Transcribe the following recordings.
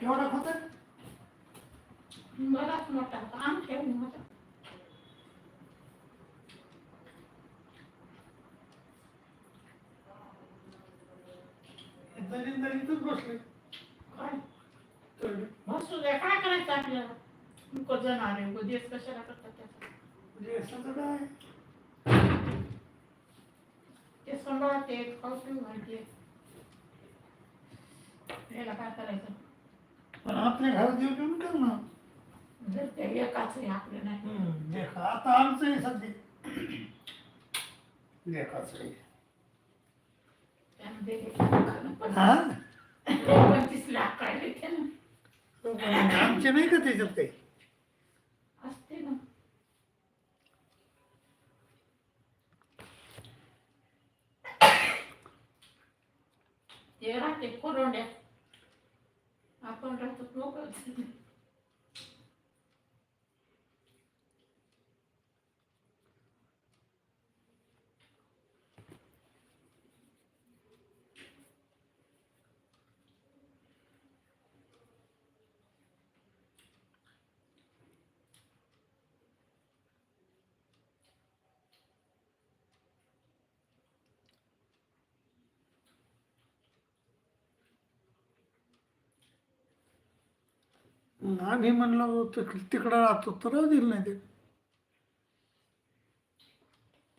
केवढा होता बराच मोठा होता आमच्या एवढा होता दलित दलितच बसले. काय? बसू दे काय करायचं आपल्याला? जाणार आहे उद्याच कशाला करतात त्याचं? काय? ते सांभाळते खाऊ पिऊ घालते. याला काय करायचं? आपल्या घरात येऊ देऊन कर ना जर ते एकाच आहे आपलं नाही. हम्म, देखा आता आमचं आहे सध्या. देखाच आहे. त्यानं दिले हा? पंचवीस लाख काढले त्यानं. पण आमचे नाही का त्याच्यात काही? असते ना. ते राहते कोरोंड्या आपण राहतो मोकळं आम्ही म्हणलो तिक- तिकडं राहतो तर राहू दिलं नाही ते.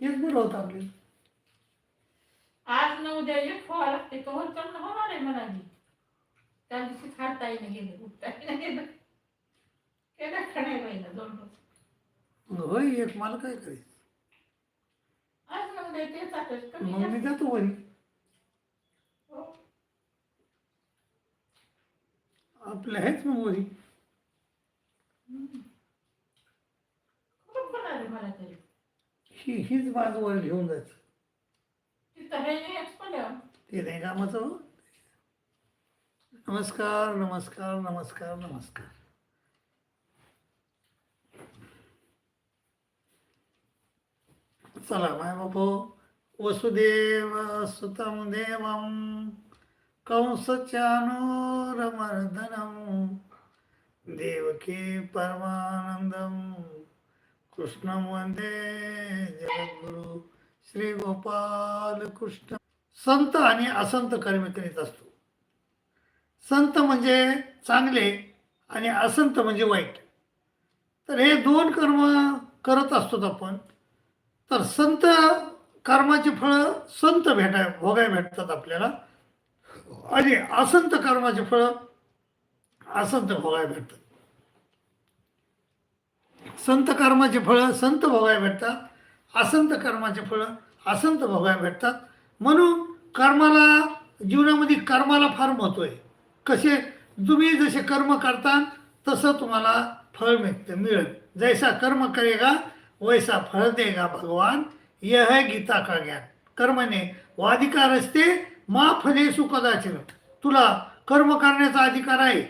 तेच बरं होतं आपल्याला आज न उद्या एक व्हावं लागते कवर करणं होणार आहे बी. त्या दिवशी खाताही नाही गेलं उठताही नाही गेलं. केलं नाही पाहिलं दोन रोज होय एक मला काय करायचं? आज न उद्या तेच आता मग मी. जातो वरी हो. आपल्या आहेच मग वरी हम्म. खूप होणार आहे मला तरी. ही हीच बाजू वर घेऊन जायचं. तिथं हे ते नाही कामाचं हो. नमस्कार नमस्कार नमस्कार नमस्कार. चला माय बापू. वसुदेव सुतम देवम कंसचानूरमर्दनम देवकी परमानंदम। कृष्णं वंदे जगद्गुरु श्री गोपाल कृष्ण। संत आणि असंत कर्म करीत असतो. संत म्हणजे चांगले आणि असंत म्हणजे वाईट. तर हे दोन कर्म करत असतो आपण. तर संत कर्माची फळं संत भेटाय भोगाय भेटतात आपल्याला. आणि असंत कर्माची फळं असंत भोगाय भेटतात. संत कर्माचे फळं संत भोगाय भेटतात. असंत कर्माचे फळं असंत भोगाय भेटतात. म्हणून कर्माला जीवनामध्ये कर्माला फार महत्त्व आहे. कसे? तुम्ही जसे कर्म करता तसं तुम्हाला फळ मिळतं मिळेल. जैसा कर्म करेगा वैसा फळ देगा भगवान. यह है गीता का ज्ञान. कर्मने वाधिकार असते मा फले सुकदाचिन तुला कर्म करण्याचा अधिकार आहे.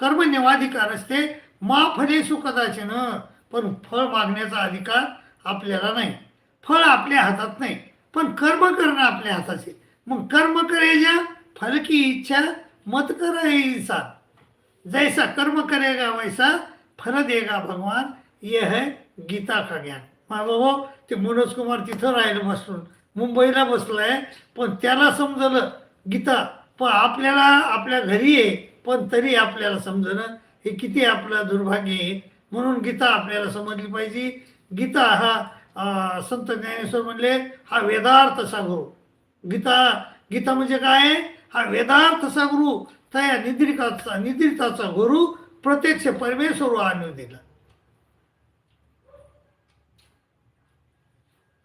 कर्मने वाधिकार असते मा फले सुकदाचिन पण फळ मागण्याचा अधिकार आपल्याला नाही. फळ आपल्या हातात नाही पण कर्म करणं आपल्या हाताचे मग कर्म करेजा फल की इच्छा मत कर जैसा कर्म करेगा वैसा फल देगा भगवान ये है गीता का ज्ञान. मा बाबा ते मनोज कुमार तिथं राहिलं बसून. मुंबईला बसलाय पण त्याला समजलं गीता पण आपल्याला आपल्या घरी आहे पण तरी आपल्याला समजणं हे किती आपलं दुर्भाग्य आहे. म्हणून गीता आपल्याला समजली पाहिजे. गीता हा संत ज्ञानेश्वर म्हणले हा वेदार्थचा गुरु. गीता गीता म्हणजे काय? हा वेदार्थचा गुरु तया निद्रिकाचा निद्रिताचा गुरु प्रत्यक्ष परमेश्वर आणून दिला.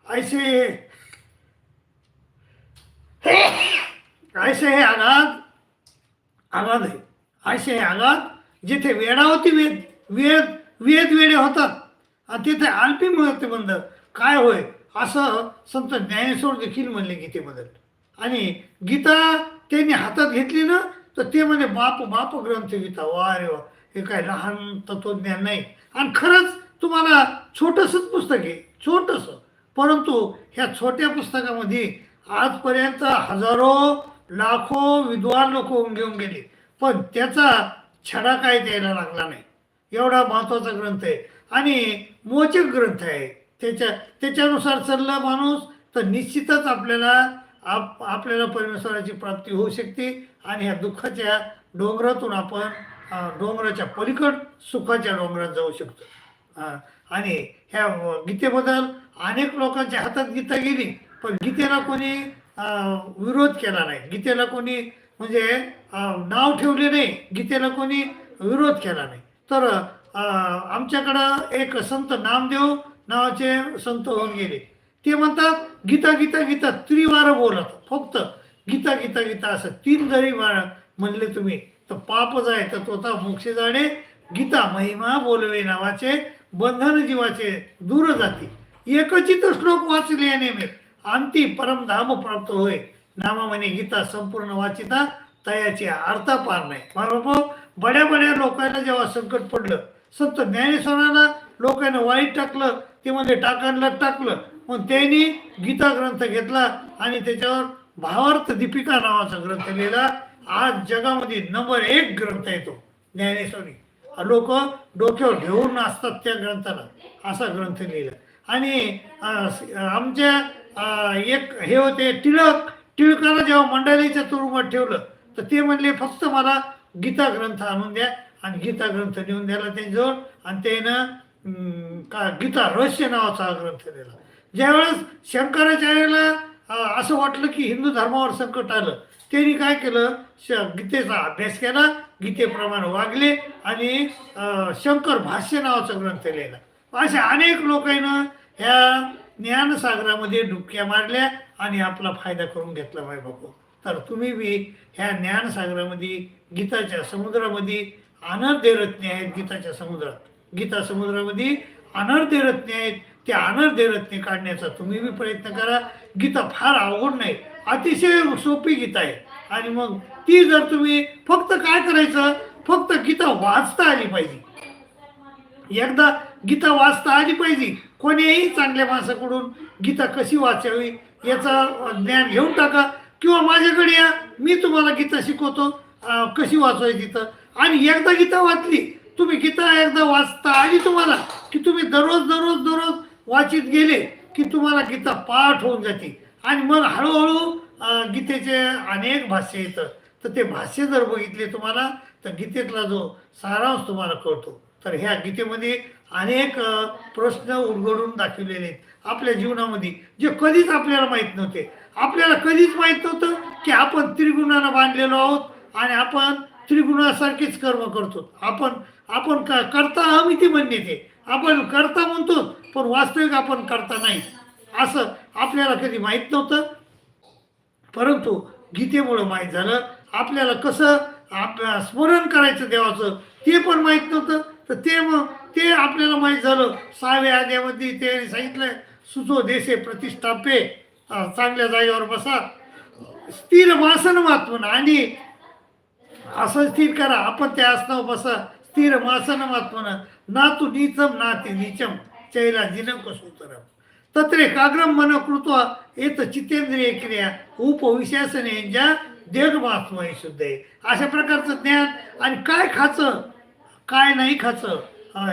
ऐसे ऐसे हे आघात आघात आहे. ऐसे हे आघात जिथे वेडावती वेद वेद वेद वेडे होतात. आणि तिथे अल्पी मिळते बंद काय होय? असं संत ज्ञानेश्वर देखील म्हणले गीतेबद्दल आणि गीता त्यांनी हातात घेतली ना तर ते म्हणजे बाप बाप ग्रंथ गीता वा रे वा हे काय लहान तत्वज्ञान नाही. आणि खरंच तुम्हाला छोटंसंच पुस्तक आहे छोटंसं. परंतु ह्या छोट्या पुस्तकामध्ये आजपर्यंत हजारो लाखो विद्वान लोक होऊन घेऊन गेले. पण त्याचा छडा काय द्यायला लागला नाही. एवढा महत्त्वाचा ग्रंथ आहे. आणि मोचक ग्रंथ आहे. त्याच्या त्याच्यानुसार चालला माणूस तर निश्चितच आपल्याला आप आपल्याला परमेश्वराची प्राप्ती होऊ शकते. आणि ह्या दुःखाच्या डोंगरातून आपण डोंगराच्या पलीकड सुखाच्या डोंगरात जाऊ शकतो. आणि ह्या गीतेबद्दल अनेक लोकांच्या हातात गीता गेली पण गीतेला कोणी विरोध केला नाही. गीतेला कोणी म्हणजे नाव ठेवले नाही. गीतेला कोणी विरोध केला नाही. तर आमच्याकडं एक संत नामदेव नावाचे संत होऊन गेले. ते म्हणतात गीता गीता गीता त्रिवार बोलत. फक्त गीता गीता गीता असं तीन जरी म्हणले तुम्ही तर पाप जाय तर तोता मोक्ष जाणे. गीता महिमा बोलवे नावाचे बंधन जीवाचे दूर जाती. एकचित श्लोक वाचले नेमे अंती परमधाम प्राप्त होय. नामा म्हणे गीता संपूर्ण वाचिता तयाची अर्थ पार नाही. बरोबर बड्या बड्या लोकांना जेव्हा संकट पडलं संत ज्ञानेश्वरांना लोकांना वाईट टाकलं ते म्हणजे टाकांना टाकलं मग त्यांनी गीता ग्रंथ घेतला आणि त्याच्यावर भावार्थ दीपिका नावाचा ग्रंथ लिहिला. आज जगामध्ये नंबर एक ग्रंथ येतो ज्ञानेश्वरी. लोक डोक्यावर घेऊन असतात त्या ग्रंथाला असा ग्रंथ लिहिला. आणि आमच्या एक हे होते टिळक टिळकाला जेव्हा मंडळीच्या तुरुंगात ठेवलं तर ते म्हणले फक्त मला गीता ग्रंथ आणून द्या. आणि गीता ग्रंथ नेऊन द्यायला त्यांच्याजवळ आणि त्यानं का गीता रहस्य नावाचा हा ग्रंथ लिहिला. ज्यावेळेस शंकराचार्याला असं वाटलं की हिंदू धर्मावर संकट आलं त्यांनी काय केलं? श गीतेचा अभ्यास केला गीतेप्रमाणे वागले आणि शंकर भाष्य नावाचा ग्रंथ लिहिला. अशा अनेक लोकांना ह्या ज्ञानसागरामध्ये डुबक्या मारल्या आणि आपला फायदा करून घेतला माय बापू. तर तुम्ही बी ह्या ज्ञानसागरामध्ये गीताच्या समुद्रामध्ये अनर्धे रत्ने आहेत गीताच्या समुद्रात. गीता समुद्रामध्ये अनर्धे रत्ने आहेत. त्या अनर्धे रत्ने काढण्याचा तुम्ही बी प्रयत्न करा. गीता फार अवघड नाही. अतिशय सोपी गीता आहे. आणि मग ती जर तुम्ही फक्त काय करायचं? फक्त गीता वाचता आली पाहिजे. एकदा गीता वाचता आली पाहिजे. कोणीही चांगल्या माणसाकडून गीता कशी वाचावी याचं ज्ञान घेऊन टाका. किंवा माझ्याकडे या. मी तुम्हाला गीता शिकवतो. कशी वाचवायची तर आणि एकदा गीता वाचली तुम्ही गीता एकदा वाचता आणि तुम्हाला की तुम्ही दररोज दररोज दररोज वाचित गेले की तुम्हाला गीता पाठ होऊन जाते. आणि मग हळूहळू गीतेचे अनेक भाष्य येतं. तर ते भाष्य जर बघितले तुम्हाला तर गीतेतला जो सारांश तुम्हाला कळतो. तर ह्या गीतेमध्ये अनेक प्रश्न उलगडून दाखवलेले आहेत आपल्या जीवनामध्ये जे कधीच आपल्याला माहीत नव्हते. आपल्याला कधीच माहीत नव्हतं की आपण त्रिगुणानं बांधलेलो आहोत. आणि आपण त्रिगुणासारखेच कर्म करतो. आपण आपण क करता अमिती म्हणणे ते. आपण करता म्हणतो पण वास्तविक आपण करता नाही. असं आपल्याला कधी माहीत नव्हतं. परंतु गीतेमुळं माहीत झालं. आपल्याला कसं आप स्मरण करायचं देवाचं ते पण माहीत नव्हतं. तर ते मग ते आपल्याला माहीत झालं. सहाव्या आद्यामध्ये ते सांगितलं सुचो देशे प्रतिष्ठापे चांगल्या जागेवर बसा. स्थिर वासन मात्म आणि असं स्थिर करा. आपण आसनाव बसा. स्थिर मासन मात्मन. ना तू नीचम ना ते नीचम. चैला जिनक सूत्रम. तत्रे काग्रम मन कृत्वा येत चितेंद्रिय क्रिया. उपविशासन यांच्या देहमात्मय शुद्ध. आहे अशा प्रकारचं ज्ञान आणि काय खाचं? काय नाही खाचं?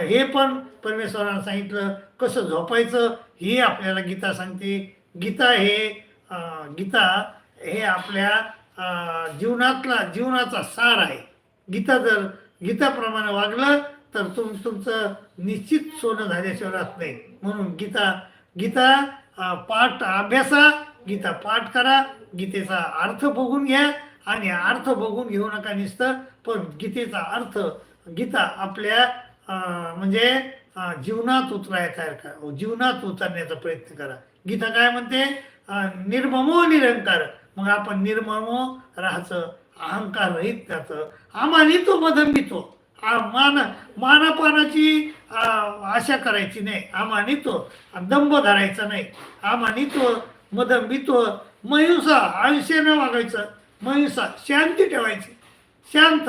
हे पण परमेश्वरानं सांगितलं. कसं झोपायचं? हे आपल्याला गीता सांगते. गीता हे गीता हे आपल्या जीवनातला जीवनाचा सार आहे. गीता जर गीताप्रमाणे वागलं तर तुम तुमचं निश्चित सोनं झाल्याशिवाय राहत नाही. म्हणून गीता गीता पाठ अभ्यासा गीता पाठ करा गीतेचा अर्थ बघून घ्या आणि अर्थ बघून घेऊ नका नुसतं पण गीतेचा अर्थ गीता आपल्या म्हणजे जीवनात उतराय तयार करा. जीवनात उतरण्याचा प्रयत्न करा. गीता काय म्हणते? निर्ममो निरंकार. मग आपण निर्ममो राहायचं अहंकार रहित त्याचं. आमानितो मदंबितो आ- मान मानापानाची आशा करायची नाही. आमानितो दंभ धरायचा नाही. आमानितो मदंबितो महिंसा आयुष्यानं वागायचं. मयुसा शांती ठेवायची. शांत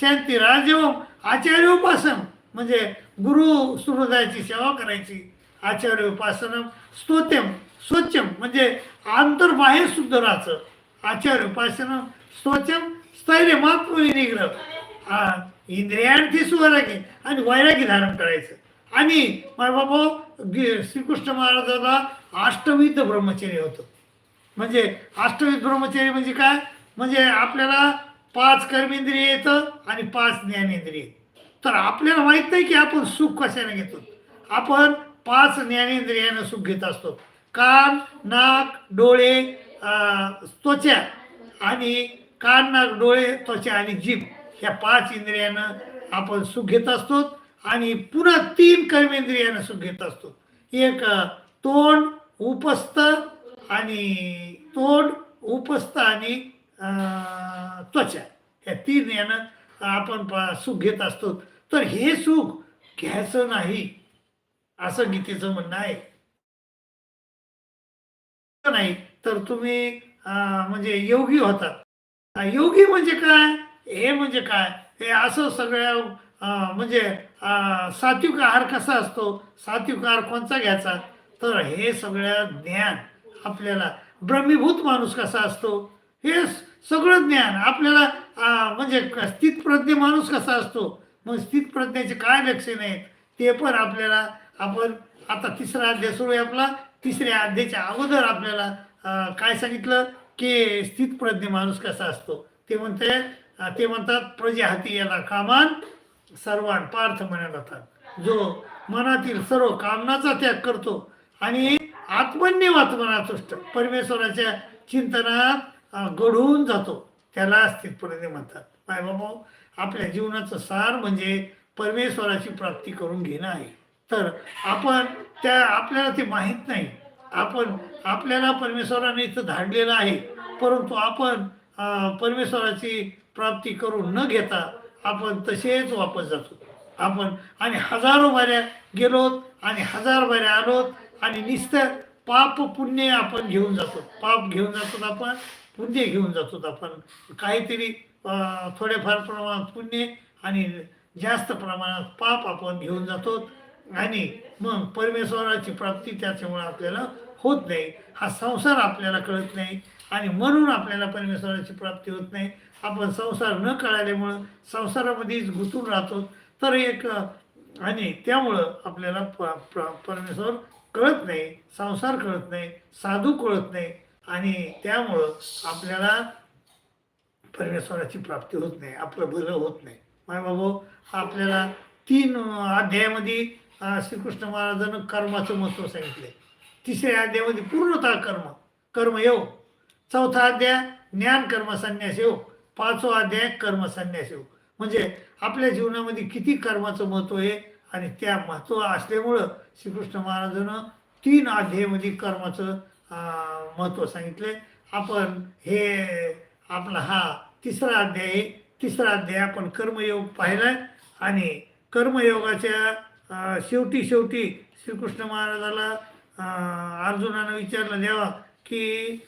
शांती राजवम आचार्य उपासन म्हणजे गुरु सुहृदायाची सेवा करायची. आचार्य उपासन स्तोत्यम स्वच्छम म्हणजे आंतरबाहेर शुद्ध राहायचं. आचार्य उपासनम स्वच्छम स्थैर्य मात्र निग्रह. आ, इंद्रियांतीच वैरागी आणि वैरागी धारण करायचं. आणि माझ्या बाबा श्रीकृष्ण महाराजाला अष्टविध ब्रह्मचर्य होतं. म्हणजे अष्टविध ब्रह्मचर्य म्हणजे काय? म्हणजे आपल्याला पाच कर्मेंद्रिय येतं आणि पाच ज्ञानेंद्रिय तर आपल्याला माहीत नाही की आपण सुख कशाने घेतो? आपण पाच ज्ञानेंद्रियानं सुख घेत असतो. कान नाक डोळे त्वचा आणि कान नाक डोळे त्वचा आणि जीभ ह्या पाच इंद्रियानं आपण सुख घेत असतो आणि पुन्हा तीन कर्मेंद्रियानं सुख घेत असतो. एक तोंड उपस्थ आणि तोंड उपस्थ आणि त्वचा ह्या तीन यानं आपण प- सुख घेत असतो. तर हे सुख घ्यायचं नाही असं गीतेचं म्हणणं आहे. नाही तर तुम्ही म्हणजे योगी होतात योगी म्हणजे काय? हे म्हणजे काय? हे असं सगळ्या म्हणजे सात्विक आहार कसा असतो? सात्विक आहार कोणचा घ्यायचा? तर हे सगळं ज्ञान आपल्याला ब्रह्मीभूत माणूस कसा असतो? हे सगळं ज्ञान आपल्याला म्हणजे स्थितप्रज्ञ माणूस कसा असतो? मग स्थितप्रज्ञाचे काय लक्षण आहेत? ते पण आपल्याला आपण आता तिसरा अध्याय सुरू आहे आपला. तिसऱ्या अध्यायाच्या अगोदर आपल्याला काय सांगितलं? की स्थित प्रज्ञ माणूस कसा असतो? ते म्हणते ते म्हणतात प्रजे हाती याला कामान सर्वान पार्थ म्हणत जातात. जो मनातील सर्व कामनाचा त्याग करतो आणि आत्मन्य आत्मना तुष्ट परमेश्वराच्या चिंतनात घडून गढून जातो. त्याला स्थितप्रज्ञ म्हणतात. माय बाबा आपल्या जीवनाचं सार म्हणजे परमेश्वराची प्राप्ती करून घेणं आहे. तर आपण त्या आपल्याला ते माहीत नाही. आपण आपल्याला परमेश्वराने इथं धाडलेलं आहे. परंतु आपण परमेश्वराची प्राप्ती करून न घेता आपण तसेच वापस जातो. आपण आणि हजारो बाऱ्या गेलोत आणि हजार बाऱ्या आलोत आणि नुसतं पाप पुण्य आपण घेऊन जातो. पाप घेऊन जातो आपण पुण्य घेऊन जातो आपण. काहीतरी थोड्याफार थोडेफार प्रमाणात पुण्य आणि जास्त प्रमाणात पाप आपण घेऊन जातो आणि मग परमेश्वराची प्राप्ती त्याच्यामुळे आपल्याला होत नाही. हा संसार आपल्याला कळत नाही आणि म्हणून आपल्याला परमेश्वराची प्राप्ती होत नाही. आपण संसार न कळाल्यामुळं संसारामध्येच गुंतून राहतो. तर एक आणि त्यामुळं आपल्याला प प्र परमेश्वर कळत नाही संसार कळत नाही साधू कळत नाही आणि त्यामुळं आपल्याला परमेश्वराची प्राप्ती होत नाही आपलं भलं होत नाही. माय बाबू आपल्याला तीन अध्यायामध्ये श्रीकृष्ण महाराजानं कर्माचं महत्त्व सांगितलं तिसऱ्या अध्यायामध्ये पूर्णतः कर्म. कर्मयोग चौथा अध्याय ज्ञान कर्म संन्यास योग पाचवा अध्याय कर्म संन्यास योग म्हणजे आपल्या जीवनामध्ये किती कर्माचं महत्त्व आहे आणि त्या महत्त्व असल्यामुळं श्रीकृष्ण महाराजानं तीन अध्यायामध्ये कर्माचं महत्त्व सांगितलं आपण हे आपला हा तिसरा अध्याय आहे. तिसरा अध्याय आपण कर्मयोग पाहिला आणि कर्मयोगाच्या शेवटी शेवटी श्रीकृष्ण महाराजाला अर्जुनानं विचारलं देवा की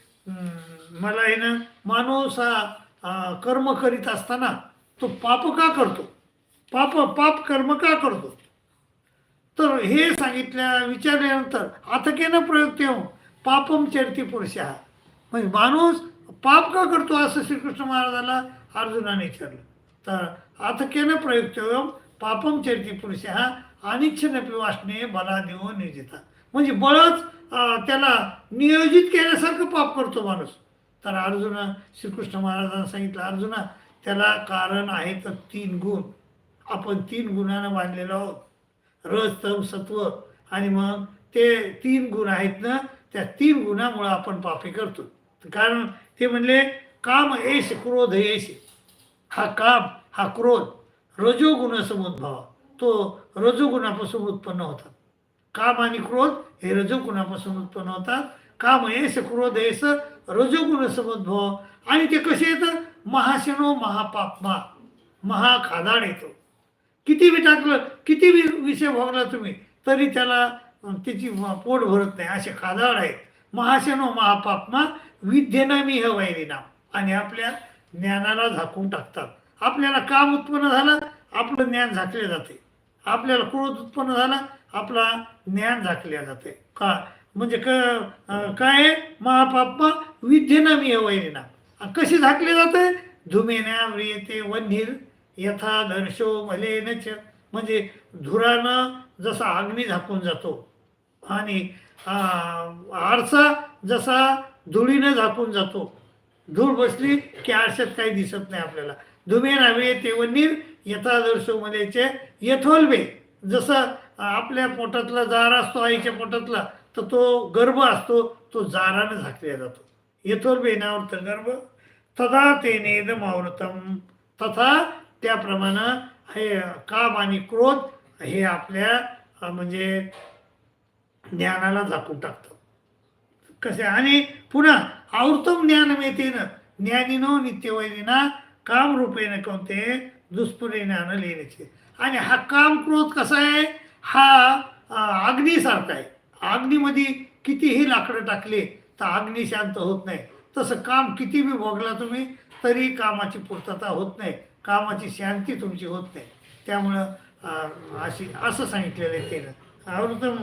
मला आहे ना माणूस हा कर्म करीत असताना तो पाप का करतो? पाप पाप कर्म का करतो? तर हे सांगितल्या विचारल्यानंतर अथकेनं प्रयोग येऊ पापम चरती पुरुष. हा म्हणजे माणूस पाप का करतो असं श्रीकृष्ण महाराजाला अर्जुनाने विचारलं. तर अथकेनं प्रयुक्त येऊ पापम चरती पुरुष हा अनिच्छनपी वासने बला देव नियोजिता म्हणजे बळच त्याला नियोजित केल्यासारखं पाप करतो माणूस. तर अर्जुन श्रीकृष्ण महाराजांना सांगितलं अर्जुना त्याला कारण आहे तर तीन गुण. आपण तीन गुणानं बांधलेलो आहोत. रज तम सत्व आणि मग ते तीन गुण आहेत ना त्या तीन गुणामुळं आपण पापी करतो. कारण ते म्हणले काम येश क्रोध येश. हा काम हा क्रोध रजोगुण भावा. तो रजोगुणापासून उत्पन्न होतात. काम आणि क्रोध हे रजोगुणापासून उत्पन्न होतात. काम येस क्रोध येस रजोगुण समद्भव. आणि ते कसे येतं महाशनो महापापमा. महाखादाड येतो. किती बी टाकलं किती बी विषय भोगला तुम्ही तरी त्याला त्याची पोट भरत नाही. असे खादाड आहेत. महाशनो महापापमा विद्येनं मी हे आणि आपल्या ज्ञानाला झाकून टाकतात. आपल्याला काम उत्पन्न झालं आपलं ज्ञान झाकले जाते. आपल्याला क्रोध उत्पन्न झाला आपला ज्ञान झाकल्या जाते का? म्हणजे क काय आहे? विद्येना मी हे कशी झाकले जाते धुमेना येते वन्हीर यथा दर्शो मलेन च. म्हणजे धुरानं जसा अग्नी झाकून जातो आणि आरसा जसा धुळीनं झाकून जातो. धूळ बसली की आरशात काही दिसत नाही आपल्याला. धुमेना धुमे वन्हीर यथादर्श यथादर्शोमलेचे यथोल्बे. जसं आपल्या पोटातला जार असतो आईच्या पोटातला तर तो गर्भ असतो तो जारानं झाकला जातो. यथोल्बे नावृत गर्भ. तदा ते नेदमावृतम तथा त्याप्रमाणे हे काम आणि क्रोध हे आपल्या म्हणजे ज्ञानाला झाकून टाकतं. कसे? आणि पुन्हा आवृतम ज्ञान मिळतेन ज्ञानिनो नित्यवैनीना काम रूपेण कोणते दुष्परिणाम लेण्याचे आणि हा काम क्रोध कसा आहे? हा अग्नीसारखा आहे. अग्नीमध्ये कितीही लाकडं टाकले तर अग्नी शांत होत नाही. तसं काम किती बी भोगला तुम्ही तरी कामाची पूर्तता होत नाही. कामाची शांती तुमची होत नाही. त्यामुळं अशी असं सांगितलेलं आहे त्यानं. आवृतम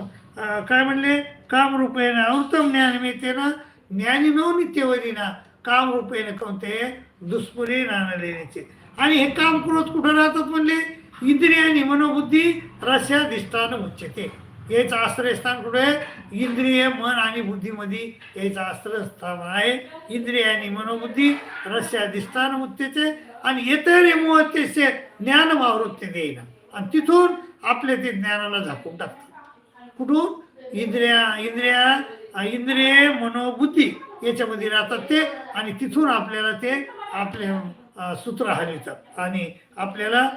काय म्हणले? कामरूपेण आवृतम ज्ञान मिळतेना ज्ञानीनो नित्यवरीना. कामरूपेण कोणते? दुष्परी लेण्याचे आणि हे काम क्रोध कुठं राहतात म्हणले? इंद्रियानी मनोबुद्धी रस्याधिष्ठान उच्चते याचं आश्रयस्थान कुठे? आहे इंद्रिय मन आणि बुद्धीमध्ये याचं आश्रयस्थान आहे. इंद्रियानी मनोबुद्धी रस्याधिष्ठान उच्चते आणि येतरे मोहतेचे ज्ञान मावृत्ती देईना. आणि तिथून आपले ते ज्ञानाला झाकून टाकतात. कुठून? इंद्रिया इंद्रिया इंद्रिय मनोबुद्धी याच्यामध्ये राहतात ते. आणि तिथून आपल्याला ते आपले सूत्र हलवितात आणि आपल्याला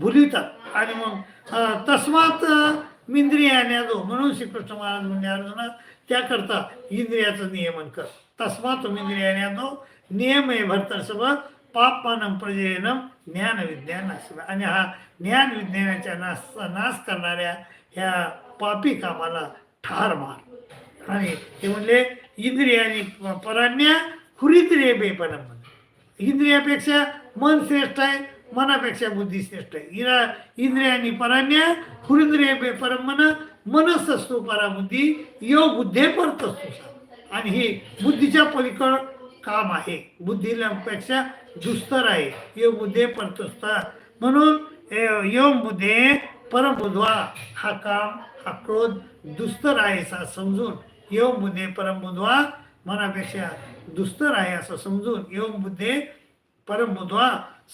भुलितात आणि मग तस्मात इंद्रियाने दो म्हणून श्रीकृष्ण महाराज म्हणजे अर्जुना त्याकरता इंद्रियाचं नियमन कर. तस्मात इंद्रियाने दो नियम आहे भरतर्षभ पापमानम प्रजयनम ज्ञान विज्ञान आणि हा ज्ञान विज्ञानाच्या नाश नाश करणाऱ्या ह्या पापी कामाला ठार मार. आणि ते म्हणले इंद्रियानी पराण्या हुरिंद्रिय बेपणम इंद्रियापेक्षा मन श्रेष्ठ आहे मनापेक्षा बुद्धी श्रेष्ठ आहे. इरा इंद्रियानी परान्या हुरिंद्रिय परमन मन मनस असतो पराबुद्धी यो बुद्धे परत असतो आणि हे बुद्धीच्या पलीकड काम आहे. बुद्धीलापेक्षा दुस्तर आहे. यो बुद्धे परतोस्ता म्हणून यो बुद्धे परमबुधवा हा काम हा क्रोध दुस्तर आहे सा समजून. यो बुद्धे परमबुधवा मनापेक्षा दुस्तर आहे असं समजून एवं बुद्धे परमबुधवा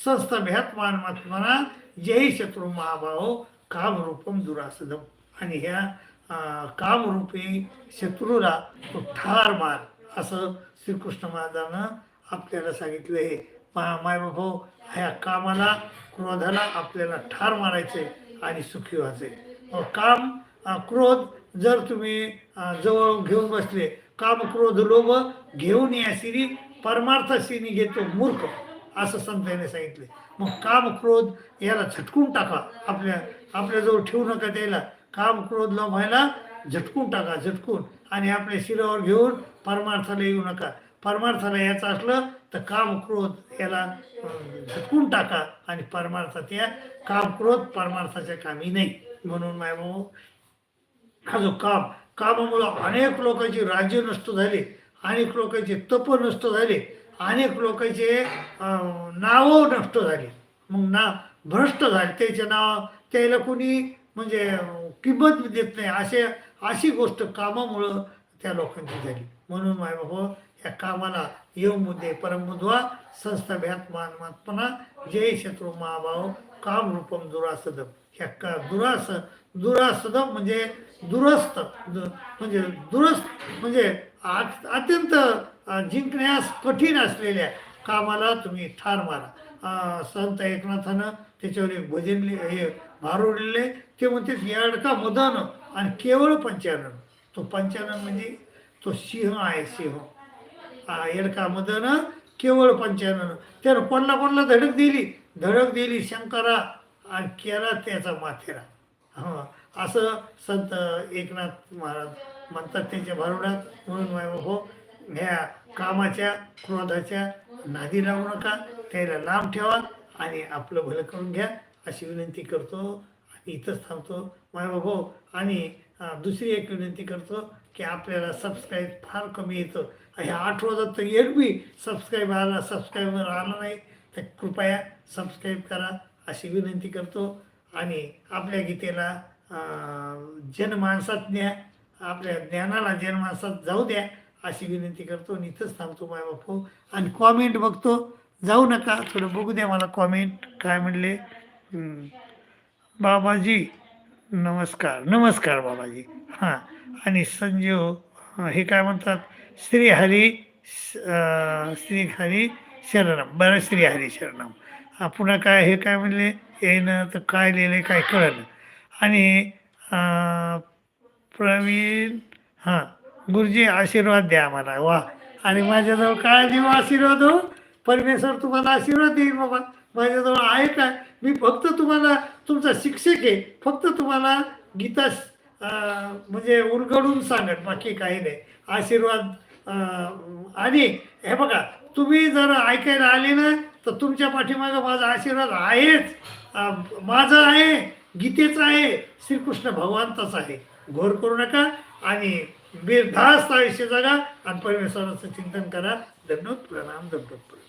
सस्तभ्यात मानमात्मना जय शत्रू महाभाव कामरूपम दुरासदम. आणि ह्या कामरूपी शत्रूला तो ठार मार असं श्रीकृष्ण महाराजानं आपल्याला सांगितलं आहे. मा मायबाभाऊ ह्या कामाला क्रोधाला आपल्याला ठार मारायचे आणि सुखी व्हायचे काम क्रोध जर तुम्ही जवळ घेऊन बसले काम क्रोध लोभ घेऊन या सिरी परमार्थ सिनी घेतो मूर्ख असं संतांनी सांगितले. मग काम क्रोध याला झटकून टाका. आपल्या आपल्याजवळ ठेवू नका त्याला. काम क्रोध व्हायला झटकून टाका झटकून. आणि आपल्या शिरावर घेऊन परमार्थाला येऊ नका. परमार्थाला याचं असलं तर काम क्रोध याला झटकून टाका आणि परमार्थात या. काम क्रोध परमार्थाच्या कामी नाही. म्हणून मायबाबू हा जो काम कामामुळं अनेक लोकांची राज्य नष्ट झाले अनेक लोकांचे तप नष्ट झाले अनेक लोकांचे नावं नष्ट झाली. मग ना भ्रष्ट झाले. त्याचे नाव त्याला कोणी म्हणजे किंमत देत नाही. असे अशी गोष्ट कामामुळं त्या लोकांची झाली. म्हणून मायबाबा या कामाला येऊ मुद्दे परमबुधवा संस्थाभ्यात मानमात्मना जय शत्रू महाभाव काम रूपम दुरासदम. ह्या का दुरास दुरासदम म्हणजे दुरस्त दु- म्हणजे दुरस्त म्हणजे आ- अत्यंत जिंकण्यास कठीण असलेल्या कामाला तुम्ही ठार मारा. संत एकनाथानं त्याच्यावर एक भजन हे भारुडले ते म्हणते येडका मदन आणि केवळ पंचानन तो पंचानन म्हणजे तो सिंह आहे सिंह. येडका मदन केवळ पंचानन त्यानं कोणला कोणला धडक दिली? धडक दिली शंकरा आणि केला त्याचा माथेरा. हां. असं संत एकनाथ महाराज म्हणतात त्यांच्या भारुडात म्हणून हो ह्या कामाच्या क्रोधाच्या नादी लागू नका त्याला लांब ठेवा आणि आपलं भलं करून घ्या अशी विनंती करतो आणि इथंच थांबतो. मायबाबो हो, आणि दुसरी एक विनंती करतो की आपल्याला सबस्क्राईब फार कमी येतं. ह्या आठ रोजात तर एक बी सबस्क्राईब आला सबस्क्राईबर आला नाही तर कृपया सबस्क्राईब करा अशी विनंती करतो. आणि आपल्या गीतेला जनमानसात न्या आपल्या ज्ञानाला जनमानसात जाऊ द्या अशी विनंती करतो. आणि इथंच थांबतो माय बापू. आणि कॉमेंट बघतो. जाऊ नका. थोडं बघू द्या मला कॉमेंट काय म्हणले? बाबाजी नमस्कार. नमस्कार बाबाजी. हां. आणि संजीव हे काय म्हणतात? श्रीहरी श्रीहरी शरणम. बरं श्रीहरी शरणम. पुन्हा काय हे काय म्हणले? येणं तर काय लिहिलं काय कळलं? आणि प्रवीण हां गुरुजी आशीर्वाद द्या आम्हाला वा. आणि माझ्याजवळ काय देऊ आशीर्वाद हो? परमेश्वर तुम्हाला आशीर्वाद देईल बाबा. माझ्याजवळ आहे काय? मी फक्त तुम्हाला तुमचा शिक्षक आहे. फक्त तुम्हाला गीता म्हणजे उरगडून सांगत बाकी काही नाही. आशीर्वाद आणि हे बघा तुम्ही जर ऐकायला आले ना तर तुमच्या पाठीमागं माझा आशीर्वाद आहेच. माझा आहे. गीतेचा आहे श्रीकृष्ण भगवंताचा आहे. घोर करू नका आणि बिरधास्त आयुष्य जगा आणि परमेश्वराचं चिंतन करा. धन्यवाद. प्रणाम धन्यवाद.